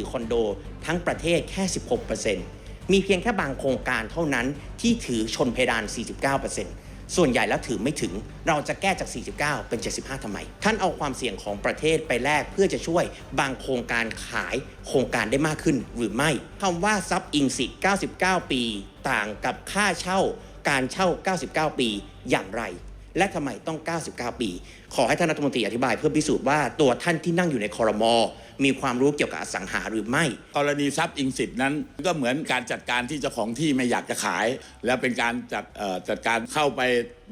ถือคอนโดทั้งประเทศแค่ 16%มีเพียงแค่บางโครงการเท่านั้นที่ถือชนเพดาน 49%ส่วนใหญ่แล้วถือไม่ถึง เราจะแก้จาก 49 เป็น 75ทำไม ท่านเอาความเสี่ยงของประเทศไปแลกเพื่อจะช่วยบางโครงการขายโครงการได้มากขึ้นหรือไม่คำว่าซับอิงสิทธิ์99 ปี ต่างกับค่าเช่าการเช่า 99 ปีอย่างไรและทำไมต้อง 99 ปี ขอให้ท่านรัฐมนตรีอธิบายเพื่อพิสูจน์ว่าตัวท่านที่นั่งอยู่ในคอรมอ มีความรู้เกี่ยวกับอสังหาหรือไม่ กรณีทรัพย์อิงสิทธิ์นั้น ก็เหมือนการจัดการที่เจ้าของที่ไม่อยากจะขาย แล้วเป็นการจัดเอ่อจัดการเข้าไป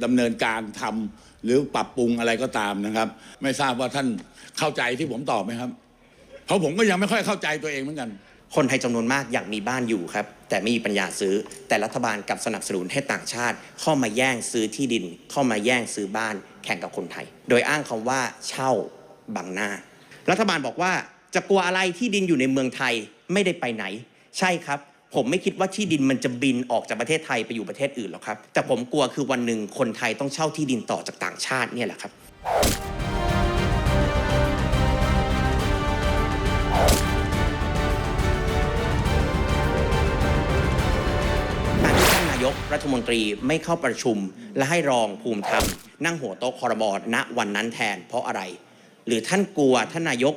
ดำเนินการทำหรือปรับปรุงอะไรก็ตามนะครับ ไม่ทราบว่าท่านเข้าใจที่ผมตอบไหมครับ เพราะผมก็ยังไม่ค่อยเข้าใจตัวเองเหมือนกันคนไทยจำนวนมากอยากมีบ้านอยู่ครับ แต่ไม่มีปัญญาซื้อ แต่รัฐบาลกลับสนับสนุนให้ต่างชาติ เข้ามาแย่งซื้อที่ดิน เข้ามาแย่งซื้อบ้านแข่งกับคนไทย โดยอ้างคำว่าเช่าบังหน้า รัฐบาลบอกว่า จะกลัวอะไรที่ดินอยู่ในเมืองไทยไม่ได้ไปไหน ใช่ครับ ผมไม่คิดว่าที่ดินมันจะบินออกจากประเทศไทยไปอยู่ประเทศอื่นหรอกครับ แต่ผมกลัวคือวันหนึ่งคนไทยต้องเช่าที่ดินต่อจากต่างชาติเนี่ยแหละครับการที่ท่านนายกรัฐมนตรีไม่เข้าประชุมและให้รองภูมิธรรม นั่งหัวโต๊ะคอรมอณวันนั้นแทนเพราะอะไร หรือท่านกลัวท่านนายก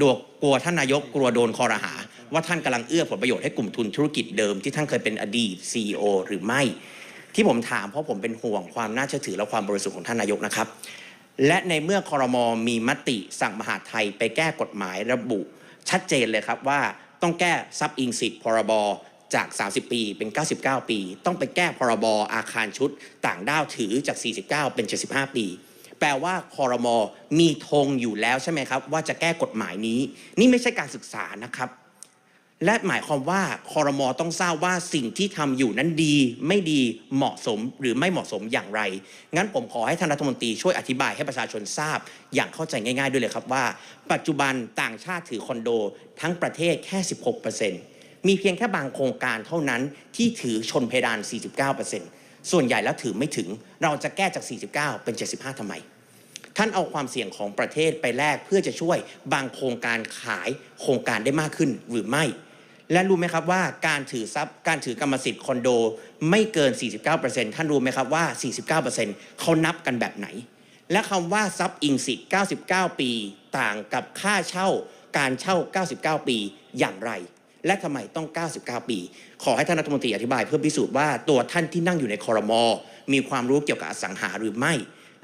ดวกลัวท่านนายกกลัวโดนคอรหา ว่าท่านกำลังเอื้อผลประโยชน์ให้กลุ่มทุนธุรกิจเดิมที่ท่านเคยเป็นอดีต CEO หรือไม่ ที่ผมถามเพราะผมเป็นห่วงความน่าเชื่อถือและความบริสุทธิ์ของท่านนายกนะครับ และในเมื่อคอรมอมีมติสั่งมหาดไทยไปแก้กฎหมายระบุ ชัดเจนเลยครับว่าต้องแก้ซับอิงสิทธิ์พรบจาก 30 ปีเป็น 99 ปี ต้องไปแก้พรบอาคารชุด ต่างด้าวถือจาก 49 เป็น 75 ปี แปลว่าคอรมอมีธงอยู่แล้วใช่ไหมครับ ว่าจะแก้กฎหมายนี้ นี่ไม่ใช่การศึกษานะครับ และหมายความว่าคอรมอต้องทราบว่าสิ่งที่ทำอยู่นั้นดี ไม่ดีเหมาะสมหรือไม่เหมาะสมอย่างไร งั้นผมขอให้ท่านรัฐมนตรีช่วยอธิบายให้ประชาชนทราบ อย่างเข้าใจง่าย ๆ ด้วยเลยครับว่า ปัจจุบันต่างชาติถือคอนโด ทั้งประเทศแค่ 16%มีเพียงแค่บางโครงการเท่านั้นที่ถือชนเพดาน 49% ส่วนใหญ่แล้วถือไม่ถึง เราจะแก้จาก 49 เป็น 75ทำไม ท่านเอาความเสี่ยงของประเทศไปแลกเพื่อจะช่วยบางโครงการขายโครงการได้มากขึ้นหรือไม่ และรู้ไหมครับว่าการถือทรัพย์การถือกรรมสิทธิ์คอนโดไม่เกิน 49%ท่านรู้ไหมครับว่า 49%เขานับกันแบบไหน และคำว่าทรัพย์อิงสิทธิ์99 ปี ต่างกับค่าเช่าการเช่า 99 ปีอย่างไร และทำไมต้อง 99 ปี ขอให้ท่านรัฐมนตรีอธิบายเพื่อพิสูจน์ว่าตัวท่านที่นั่งอยู่ในคอรมอมีความรู้เกี่ยวกับอสังหาหรือไม่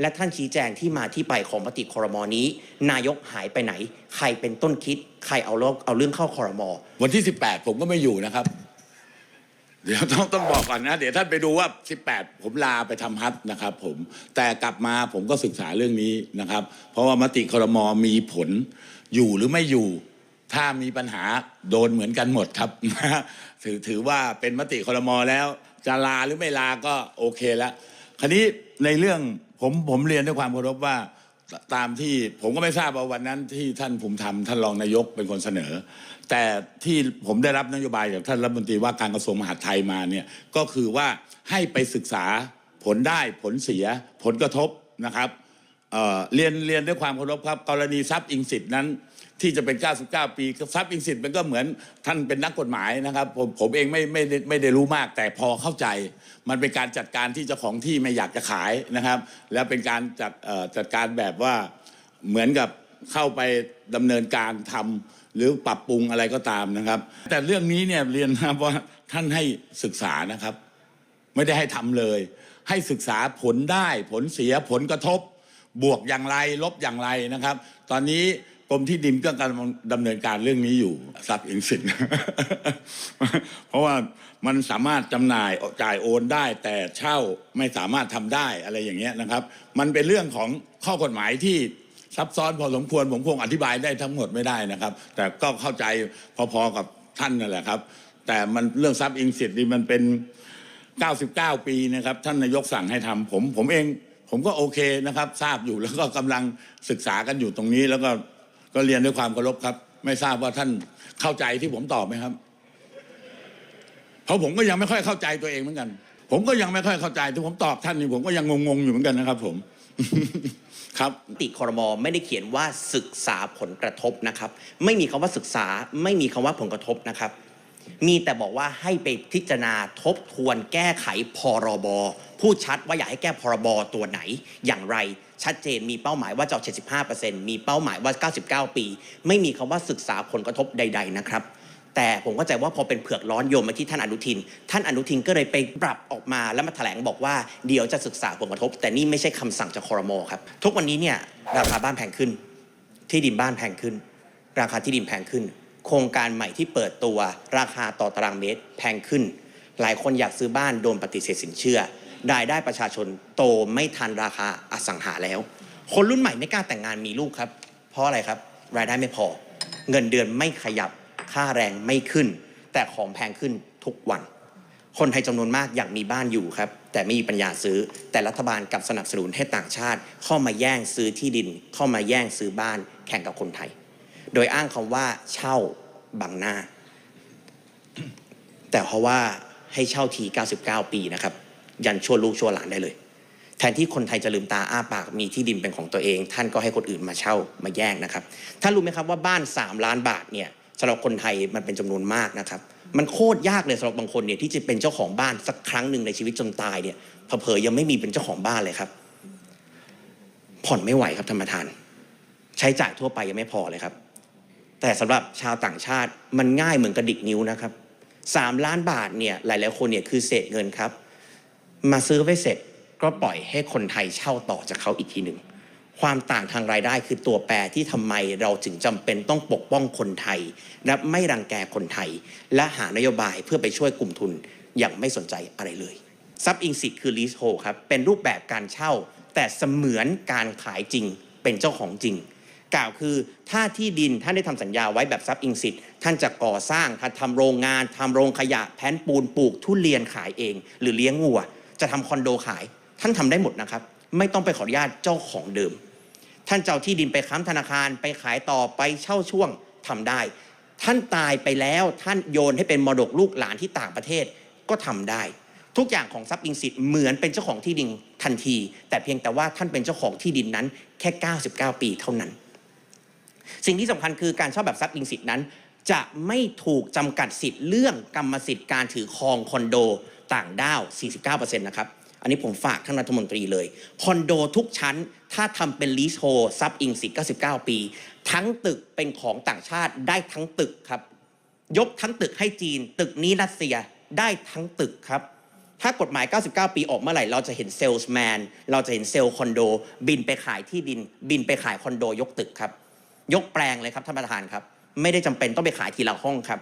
และท่านชี้แจงที่มาที่ไปของมติคอรมอนี้ นายกหายไปไหน ใครเป็นต้นคิด ใครเอาเรื่องเอาเรื่องเข้าคอรมอวันที่ 18 ผมก็ไม่อยู่นะครับ เดี๋ยวต้องต้องบอกก่อนนะ เดี๋ยวท่านไปดูว่า 18 ผมลาไปทำฮัทนะครับผมแต่กลับมาผมก็ศึกษาเรื่องนี้นะครับ เพราะว่ามติครมมีผลอยู่หรือไม่อยู่ ถ้ามีปัญหาโดนเหมือนกันหมดครับถือถือว่าเป็นมติคอรมอแล้ว จะลาหรือไม่ลาก็โอเคแล้วคราวนี้ในเรื่องผมผมเรียนด้วยความเคารพว่าตามที่ผมก็ไม่ทราบว่าวันนั้นที่ท่านภูมิธรรมท่านรองนายกเป็นคนเสนอ แต่ที่ผมได้รับนโยบายจากท่านรัฐมนตรีว่าการกระทรวงมหาดไทยมาเนี่ยก็คือว่าให้ไปศึกษาผลได้ผลเสียผลกระทบนะครับเเรียนเรียนด้วยความเคารพครับ กรณีทรัพย์อิงสิทธินั้น ที่จะเป็น 99 ปีทรัพย์อิงสิทธิ์มันก็เหมือนท่านเป็นนักกฎหมายนะครับ ผมผมเองไม่ไม่ได้ไม่ได้รู้มาก แต่พอเข้าใจ มันเป็นการจัดการที่เจ้าของที่ไม่อยากจะขายนะครับ แล้วเป็นการจัดเอ่อจัดการแบบว่าเหมือนกับเข้าไปดำเนินการทำหรือปรับปรุงอะไรก็ตามนะครับ แต่เรื่องนี้เนี่ยเรียนนะครับว่าท่านให้ศึกษานะครับ ไม่ได้ให้ทำเลย ให้ศึกษาผลได้ ผลเสียผลกระทบ บวกอย่างไร ลบอย่างไรนะครับ ตอนนี้ รมที่ดินก็กำลังดำเนินการเรื่องนี้อยู่ทรัพย์อินสินเพราะว่ามันสามารถจำหน่ายจ่ายโอนได้ แต่เช่าไม่สามารถทำได้อะไรอย่างเงี้ยนะครับ มันเป็นเรื่องของข้อกฎหมายที่ซับซ้อนพอสมควรผมคงอธิบายได้ทั้งหมดไม่ได้นะครับ แต่ก็เข้าใจพอๆกับท่านนั่นแหละครับ แต่มันเรื่องทรัพย์อินสิทธิ์นี่มันเป็น 99 ปีนะครับ ท่านนายกสั่งให้ทำผม ผมเอง ผมก็โอเคนะครับ ทราบอยู่แล้วก็กำลังศึกษากันอยู่ตรงนี้แล้วก็ ก็เรียนด้วยความเคารพครับ ไม่ทราบว่าท่านเข้าใจที่ผมตอบไหมครับ เพราะผมก็ยังไม่ค่อยเข้าใจตัวเองเหมือนกัน ผมก็ยังไม่ค่อยเข้าใจที่ผมตอบท่านนี่ผมก็ยังงงๆอยู่เหมือนกันนะครับ ผมครับติคอรมอไม่ได้เขียนว่าศึกษาผลกระทบนะครับ ไม่มีคำว่าศึกษา ไม่มีคำว่าผลกระทบนะครับ มีแต่บอกว่าให้ไปพิจารณาทบทวนแก้ไขพรบพูดชัดว่าอยากให้แก้พรบตัวไหนอย่างไร ชัดเจนมีเป้าหมายว่าจะเอา75%มีเป้าหมายว่า 99 ปี ไม่มีคำว่าศึกษาผลกระทบใด ๆ นะครับ แต่ผมเข้าใจว่าพอเป็นเผือกร้อนโยมมาที่ท่านอนุทิน ท่านอนุทินก็เลยไปปรับออกมาแล้วมาแถลงบอกว่าเดี๋ยวจะศึกษาผลกระทบ แต่นี่ไม่ใช่คำสั่งจากคอรมอครับทุกวันนี้เนี่ยราคาบ้านแพงขึ้น ที่ดินบ้านแพงขึ้น ราคาที่ดินแพงขึ้น โครงการใหม่ที่เปิดตัว ราคาต่อตารางเมตร แพงขึ้น หลายคนอยากซื้อบ้านโดนปฏิเสธสินเชื่อ รายได้ประชาชนโตไม่ทันราคาอสังหาแล้ว คนรุ่นใหม่ไม่กล้าแต่งงานมีลูกครับ เพราะอะไรครับ รายได้ไม่พอ เงินเดือนไม่ขยับค่าแรงไม่ขึ้น แต่ของแพงขึ้นทุกวัน คนไทยจำนวนมากอยากมีบ้านอยู่ครับ แต่ไม่มีปัญญาซื้อ แต่รัฐบาลกลับสนับสนุนให้ต่างชาติ เข้ามาแย่งซื้อที่ดิน เข้ามาแย่งซื้อบ้านแข่งกับคนไทย โดยอ้างคำว่าเช่าบังหน้า แต่เพราะว่าให้เช่าที 99 ปีนะครับ ยันชั่วลูกชั่วหลานได้เลย แทนที่คนไทยจะลืมตาอ้าปากมีที่ดินเป็นของตัวเอง ท่านก็ให้คนอื่นมาเช่ามาแย่งนะครับท่านรู้ไหมครับว่าบ้าน 3 ล้านบาทเนี่ยสำหรับคนไทยมันเป็นจำนวนมากนะครับมันโคตรยากเลยสำหรับบางคนเนี่ยที่จะเป็นเจ้าของบ้านสักครั้งหนึ่งในชีวิตจนตายเนี่ยเผลอยังไม่มีเป็นเจ้าของบ้านเลยครับ ผ่อนไม่ไหวครับธรรมทาน ใช้จ่ายทั่วไปยังไม่พอเลยครับ แต่สำหรับชาวต่างชาติมันง่ายเหมือนกระดิกนิ้วนะครับสามล้านบาทเนี่ยหลาย ๆ คนเนี่ยคือเศษเงินครับ มาซื้อไว้เสร็จก็ปล่อยให้คนไทยเช่าต่อจากเขาอีกทีหนึ่งความต่างทางรายได้คือตัวแปรที่ทำไมเราถึงจำเป็นต้องปกป้องคนไทย และไม่รังแกคนไทย และหานโยบายเพื่อไปช่วยกลุ่มทุนอย่างไม่สนใจอะไรเลยซับอิงสิทธ์คือ lease hold ครับเป็นรูปแบบการเช่า แต่เสมือนการขายจริงเป็นเจ้าของจริง กล่าวคือถ้าที่ดินท่านได้ทำสัญญาไว้แบบซับอิงสิทธิ์ท่านจะก่อสร้างท่านทำโรงงานทำโรงขยะแผ่นปูนปลูกทุเรียนขายเอง หรือเลี้ยงวัว จะทำคอนโดขาย ท่านทำได้หมดนะครับ ไม่ต้องไปขออนุญาตเจ้าของเดิม ท่านเจ้าที่ดินไปค้ำธนาคารไปขายต่อไปเช่าช่วงทำได้ ท่านตายไปแล้วท่านโยนให้เป็นมรดกลูกหลานที่ต่างประเทศก็ทำได้ ทุกอย่างของทรัพย์อิงสิทธิ์เหมือนเป็นเจ้าของที่ดินทันที แต่เพียงแต่ว่าท่านเป็นเจ้าของที่ดินนั้นแค่ 99 ปีเท่านั้น สิ่งที่สำคัญคือการเช่าแบบทรัพย์อิงสิทธิ์นั้นจะไม่ถูกจำกัดสิทธิ์เรื่องกรรมสิทธิ์การถือครองคอนโด ต่างด้าว 49%นะครับ อันนี้ผมฝากท่านรัฐมนตรีเลย คอนโดทุกชั้นถ้าทำเป็นลีสโฮซับอิงสิ99 ปี ทั้งตึกเป็นของต่างชาติได้ทั้งตึกครับ ยกทั้งตึกให้จีน ตึกนี้รัสเซียได้ทั้งตึกครับถ้ากฎหมาย 99 ปีออกเมื่อไหร่ เราจะเห็นเซลส์แมน เราจะเห็นเซลล์คอนโด บินไปขายที่ดิน บินไปขายคอนโด ยกตึกครับ ยกแปลงเลยครับท่านประธานครับ ไม่ได้จำเป็นต้องไปขายทีละห้องครับ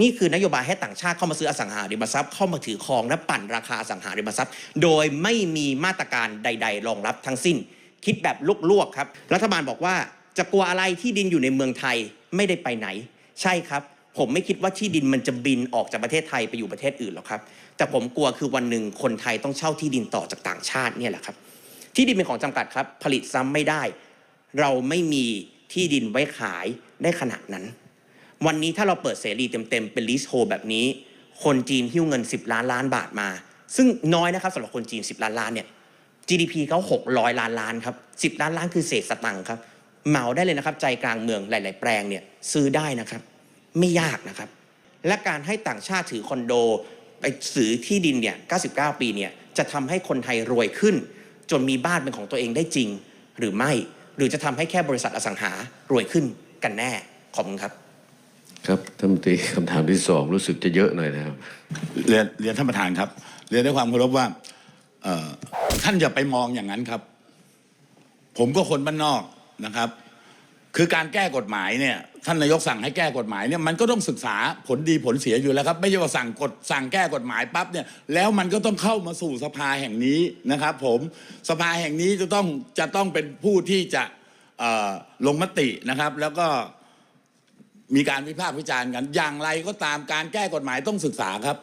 นี่คือนโยบายให้ต่างชาติเข้ามาซื้ออสังหาริมทรัพย์เข้ามาถือครองและปั่นราคาอสังหาริมทรัพย์ โดยไม่มีมาตรการใด ๆ รองรับทั้งสิ้น คิดแบบลวกๆครับ รัฐบาลบอกว่าจะกลัวอะไรที่ดินอยู่ในเมืองไทยไม่ได้ไปไหน ใช่ครับ ผมไม่คิดว่าที่ดินมันจะบินออกจากประเทศไทยไปอยู่ประเทศอื่นหรอกครับ แต่ผมกลัวคือวันหนึ่งคนไทยต้องเช่าที่ดินต่อจากต่างชาติเนี่ยแหละครับ ที่ดินเป็นของจำกัดครับ ผลิตซ้ำไม่ได้ เราไม่มีที่ดินไว้ขายได้ขนาดนั้น วันนี้ถ้าเราเปิดเสรีเต็มๆ เป็นลิสโฮแบบนี้ คนจีนหิ้วเงิน 10 ล้านล้านบาทมา ซึ่งน้อยนะครับสำหรับคนจีน 10 ล้านล้านเนี่ย GDP เขา600 ล้านล้านครับ 10 ล้านล้านคือเศษสตังค์ครับเหมาได้เลยนะครับใจกลางเมืองหลาย ๆ แปลงเนี่ยซื้อได้นะครับ ไม่ยากนะครับ และการให้ต่างชาติถือคอนโดไปซื้อที่ดินเนี่ย 99 ปีเนี่ยจะทำให้คนไทยรวยขึ้น จนมีบ้านเป็นของตัวเองได้จริง หรือไม่ หรือจะทำให้แค่บริษัทอสังหารวยขึ้นกันแน่ขอบคุณครับ ครับท่านมนตรีคำถามที่สองรู้สึกจะเยอะหน่อยนะครับ เรียนเรียนท่านประธานครับ เรียนด้วยความเคารพว่าเอ่อท่านอย่าไปมองอย่างนั้นครับ ผมก็คนบ้านนอกนะครับ คือการแก้กฎหมายเนี่ยท่านนายกสั่งให้แก้กฎหมายเนี่ยมันก็ต้องศึกษาผลดีผลเสียอยู่แล้วครับ ไม่ใช่ว่าสั่งกฎสั่งแก้กฎหมายปั๊บเนี่ยแล้วมันก็ต้องเข้ามาสู่สภาแห่งนี้นะครับ ผมสภาแห่งนี้จะต้องจะต้องเป็นผู้ที่จะเอ่อลงมตินะครับ แล้วก็ มีการวิพากษ์วิจารณ์กัน อย่างไรก็ตามการแก้กฎหมายต้องศึกษาครับ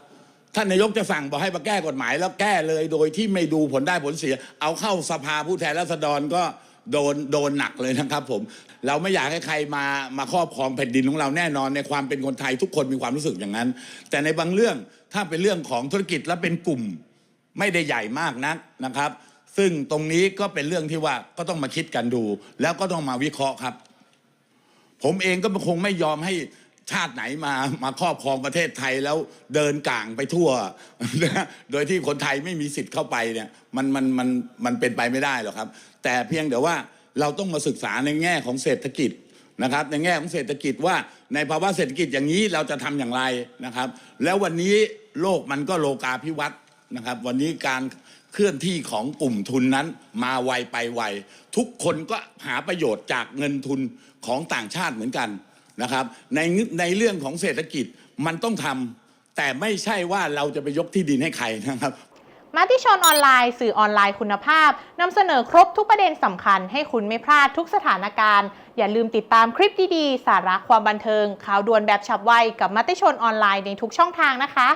ท่านนายกจะสั่งบอกให้มาแก้กฎหมายแล้วแก้เลยโดยที่ไม่ดูผลได้ผลเสีย เอาเข้าสภาผู้แทนราษฎรก็โดนโดนหนักเลยนะครับผม เราไม่อยากให้ใครมามาครอบครองแผ่นดินของเราแน่นอนในความเป็นคนไทยทุกคนมีความรู้สึกอย่างนั้น แต่ในบางเรื่องถ้าเป็นเรื่องของธุรกิจและเป็นกลุ่มไม่ได้ใหญ่มากนักนะครับ ซึ่งตรงนี้ก็เป็นเรื่องที่ว่าก็ต้องมาคิดกันดู แล้วก็ต้องมาวิเคราะห์ครับ ผมเองก็คงไม่ยอมให้ชาติไหนมามาครอบครองประเทศไทยแล้วเดินก่างไปทั่วนะโดยที่คนไทยไม่มีสิทธิ์เข้าไปเนี่ยมันมันมันมันเป็นไปไม่ได้หรอกครับ แต่เพียงแต่ว่าเราต้องมาศึกษาในแง่ของเศรษฐกิจนะครับ ในแง่ของเศรษฐกิจว่าในภาวะเศรษฐกิจอย่างนี้เราจะทำอย่างไรนะครับ แล้ววันนี้โลกมันก็โลกาภิวัตน์นะครับ วันนี้การ เคลื่อนที่ของกลุ่มทุนนั้นมาไวไปไวทุกคนก็หาประโยชน์จากเงินทุนของต่างชาติเหมือนกันนะครับ ในในเรื่องของเศรษฐกิจมันต้องทำแต่ไม่ใช่ว่าเราจะไปยกที่ดินให้ใครนะครับมติชนออนไลน์สื่อออนไลน์คุณภาพนำเสนอครบทุกประเด็นสำคัญให้คุณไม่พลาดทุกสถานการณ์ อย่าลืมติดตามคลิปดีๆ สาระความบันเทิงข่าวด่วนแบบฉับไวกับมติชนออนไลน์ในทุกช่องทางนะคะ